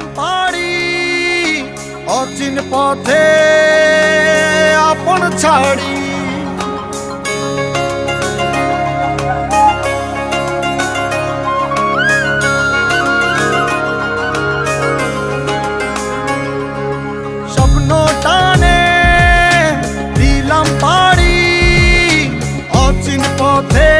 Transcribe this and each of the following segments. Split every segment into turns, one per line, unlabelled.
দিলাম পাড়ি অচিন পথে আপন ছাড়ি। পথে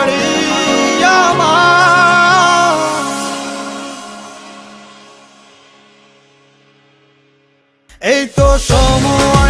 এই তো সময়